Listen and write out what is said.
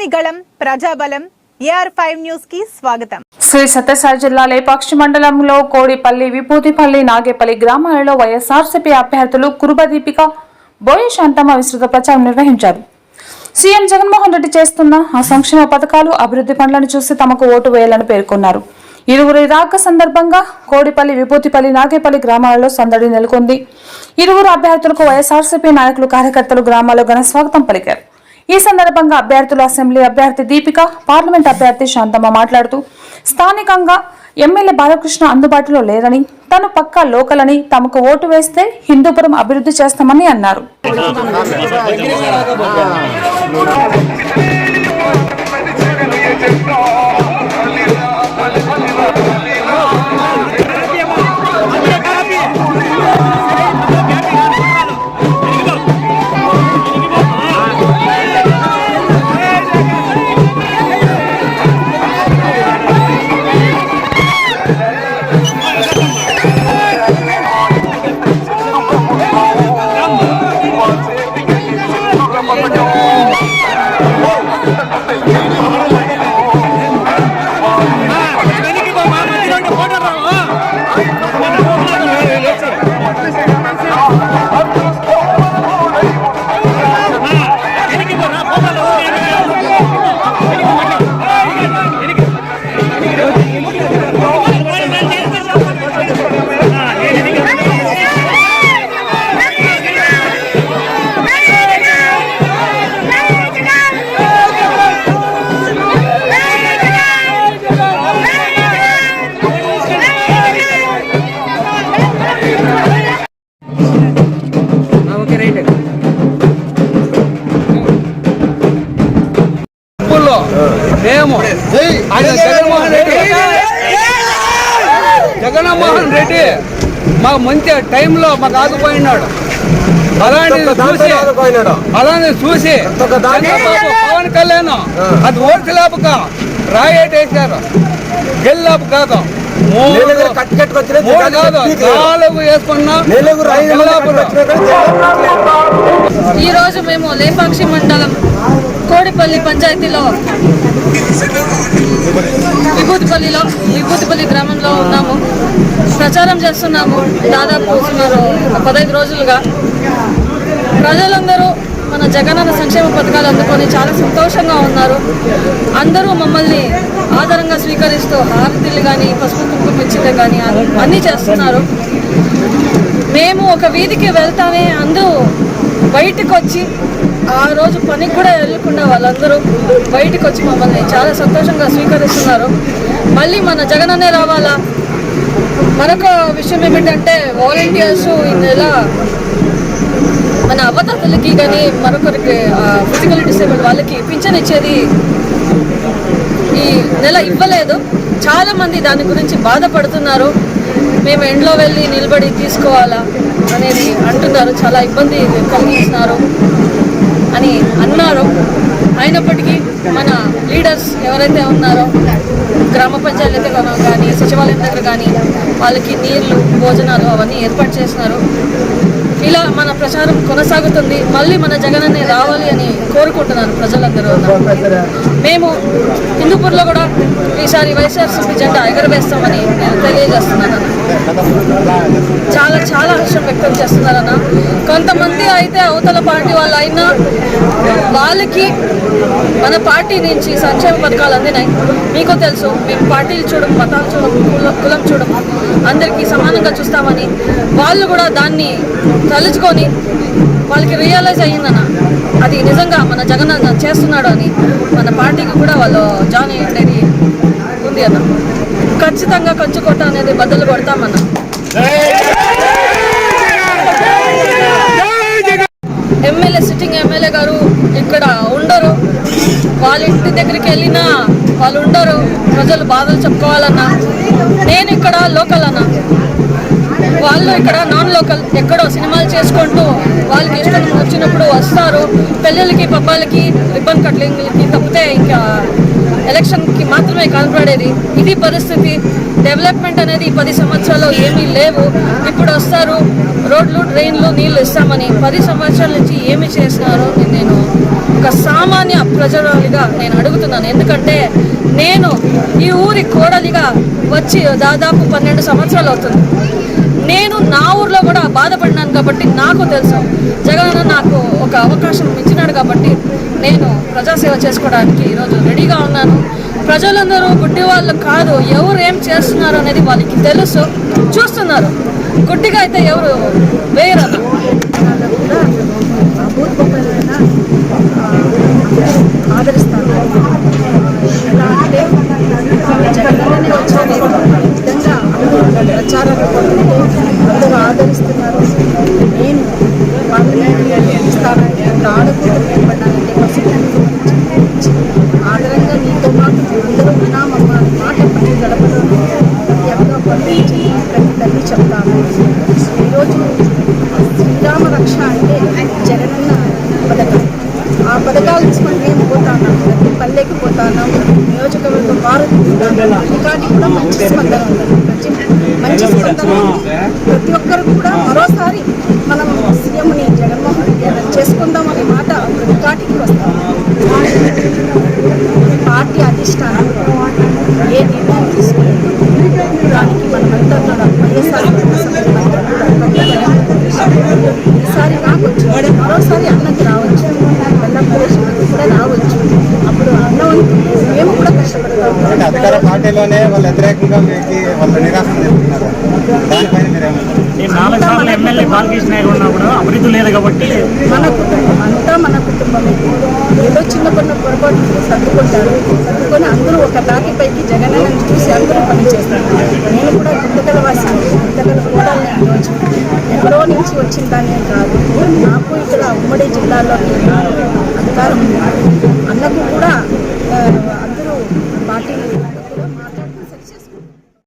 ప్రజని ప్రజాబలం AR five న్యూస్కి స్వాగతం. శ్రీ సత్యసాయి జిల్లా లేపాక్షి మండలంలో కోడిపల్లి విభూతిపల్లి నాగేపల్లి గ్రామాలలో వైఎస్ఆర్సీపీ అభ్యర్థులు కురుబదీపిక బోయ శాంతమ్మ విస్తృత ప్రచారం నిర్వహించారు. సీఎం జగన్మోహన్ రెడ్డి చేస్తున్న ఆ సంక్షేమ పథకాలు అభివృద్ధి పనులను చూసి తమకు ఓటు వేయాలని పేర్కొన్నారు. ఇరువురు రాక సందర్భంగా కోడిపల్లి విభూతిపల్లి నాగేపల్లి గ్రామాలలో సందడి నెలకొంది. ఇరువురు అభ్యర్థులకు వైఎస్ఆర్సీపీ నాయకులు కార్యకర్తలు గ్రామాల్లో ఘన స్వాగతం పలికారు. ఈ సందర్భంగా అభ్యర్థులు అసెంబ్లీ అభ్యర్థి దీపిక పార్లమెంట్ అభ్యర్థి శాంతమ్మ మాట్లాడుతూ స్థానికంగా ఎమ్మెల్యే బాలకృష్ణ అందుబాటులో లేరని తను పక్కా లోకల్ అని తమకు ఓటు వేస్తే హిందూపురం అభివృద్ధి చేస్తామని అన్నారు. స్కూల్లో మేము ఆయన జగన్మోహన్ రెడ్డి. జగన్మోహన్ రెడ్డి మాకు మంచి టైంలో మాకు ఆదుపోయినాడు అలాంటిది చూసి అలానే చూసి పవన్ కళ్యాణ్ అది ఓట్లేపక రాయేటేశారు. గెల్లాపు కాదు. మూడు మూడు కాదు నాలుగు వేసుకున్నా గెల్లాపురం. ఈ రోజు మేము లేపాక్షి మండలం కోడిపల్లి పంచాయతీలో విభూతిపల్లిలో విభూతిపల్లి గ్రామంలో ఉన్నాము. ప్రచారం చేస్తున్నాము. దాదాపు పదహైదు రోజులుగా. ప్రజలందరూ మన జగనన్న సంక్షేమ పథకాలు అందుకొని చాలా సంతోషంగా ఉన్నారు. అందరూ మమ్మల్ని ఆధారంగా స్వీకరిస్తూ హారతిలు కానీ పసుపు కుంకుమ ఇచ్చితే కానీ అన్నీ చేస్తున్నారు. మేము ఒక వీధికి వెళ్తానే అందరూ బయటకు వచ్చి ఆ రోజు పనికి కూడా వెళ్ళకుండా వాళ్ళందరూ బయటకు వచ్చి మమ్మల్ని చాలా సంతోషంగా స్వీకరిస్తున్నారు. మళ్ళీ మన జగనన్నే రావాలా? మరొక విషయం ఏమిటంటే వాలంటీర్స్ ఈ నెల మన అవతాతలకి కానీ మరొకరికి ఫిజికల్ డిసేబుల్ వాళ్ళకి పింఛన్ ఇచ్చేది ఈ నెల ఇవ్వలేదు. చాలా మంది దాని గురించి బాధపడుతున్నారు. మేము ఎండ్లో వెళ్ళి నిలబడి తీసుకోవాలా అనేది అంటున్నారు. చాలా ఇబ్బంది కలిగిస్తున్నారు అని అన్నారు. అయినప్పటికీ మన లీడర్స్ ఎవరైతే ఉన్నారో గ్రామ పంచాయతీ కానీ సచివాలయం దగ్గర కానీ వాళ్ళకి నీళ్ళు భోజనాలు అవన్నీ ఏర్పాటు చేస్తున్నారు. ఇలా మన ప్రచారం కొనసాగుతుంది. మళ్ళీ మన జగనన్నే రావాలి అని కోరుకుంటున్నాను ప్రజలందరూ. మేము హిందూపూర్లో కూడా ఈసారి వైఎస్ఆర్సీపీ జెండా ఎగరవేస్తామని నేను తెలియజేస్తున్నాను. చాలా చాలా హర్షం వ్యక్తం చేస్తున్నారన్న. కొంతమంది అయితే అవతల పార్టీ వాళ్ళు అయినా వాళ్ళకి మన పార్టీ నుంచి సంక్షేమ పథకాలు అందినాయి. మీకు తెలుసు మేము పార్టీలు చూడము మతాలు చూడము కులం చూడము. అందరికీ సమానంగా చూస్తామని వాళ్ళు కూడా దాన్ని తలుచుకొని వాళ్ళకి రియలైజ్ అయ్యిందన్న. అది నిజంగా మన జగన్ చేస్తున్నాడు అని మన పార్టీకి కూడా వాళ్ళు జాయిన్ అయ్యేది ఉంది అన్న. ఖచ్చితంగా కంచుకోట అనేది బద్దలు కొడతామన్నా. ఎమ్మెల్యే సిట్టింగ్ ఎమ్మెల్యే గారు ఇక్కడ ఉండరు. వాళ్ళ ఇంటి దగ్గరికి వెళ్ళినా వాళ్ళు ఉండరు. ప్రజలు బాధలు చెప్పుకోవాలన్నా. నేను ఇక్కడ లోకల్ అన్న. వాళ్ళు ఇక్కడ నాన్ లోకల్. ఎక్కడో సినిమాలు చేసుకుంటూ వాళ్ళకి ఇష్టం వచ్చినప్పుడు వస్తారు. పెళ్ళిళ్ళకి పబ్బాలకి రిబ్బన్ కట్లింగ్లకి తప్పితే ఇంకా ఎలక్షన్కి మాత్రమే కనపడేది. ఇది పరిస్థితి. డెవలప్మెంట్ అనేది ఈ పది సంవత్సరాల్లో ఏమీ లేవు. ఇప్పుడు వస్తారు రోడ్లు ట్రైన్లు నీళ్ళు ఇస్తామని. పది సంవత్సరాల నుంచి ఏమి చేసినారో నేను ఒక సామాన్య ప్రజలుగా నేను అడుగుతున్నాను. ఎందుకంటే నేను ఈ ఊరి కోడలిగా వచ్చి దాదాపు పన్నెండు సంవత్సరాలు అవుతుంది. నేను నా ఊర్లో కూడా బాధపడినాను కాబట్టి నాకు తెలుసు. జగన్ నాకు ఒక అవకాశం ఇచ్చినాడు కాబట్టి నేను ప్రజాసేవ చేసుకోవడానికి ఈరోజు రెడీగా ఉన్నాను. ప్రజలందరూ గుడ్డి వాళ్ళు కాదు. ఎవరు ఏం చేస్తున్నారు అనేది వాళ్ళకి తెలుసు. చూస్తున్నారు. గుడ్డిగా అయితే ఎవరు వేయరు. ఆదరిస్తారు ఆదరిస్తాను ఎలా అంటే ప్రచారాలు అందరూ ఆదరిస్తున్నారు. కూడా మంచి స్పందన ఉంది. ప్రతి ఒక్కరు కూడా పార్టీలోనే వాళ్ళు వ్యతిరేకంగా మీకు వాళ్ళ నిరాశ చెప్తున్నారు దానిపైన మీరేమంటారు నాలుగు సార్లు ఎమ్మెల్యే బాలకృష్ణ ఉన్నప్పుడు అభివృద్ధి లేదు కాబట్టి మన కుటుంబం అంతా మన కుటుంబమే. ఏదో చిన్న కొన్ని పొరపాటు సర్దుకుంటారు. సర్దుకొని అందరూ ఒక తాటిపైకి జగనన్నని చూసి అందరూ పనిచేస్తారు నేను కూడా గుంతకల వాసిని గుంతకల ఎక్కడో నుంచి వచ్చిన దాన్ని కాదు. నాకు ఇక్కడ ఉమ్మడి జిల్లాలో అధికారం ఉంది. అన్నకు కూడా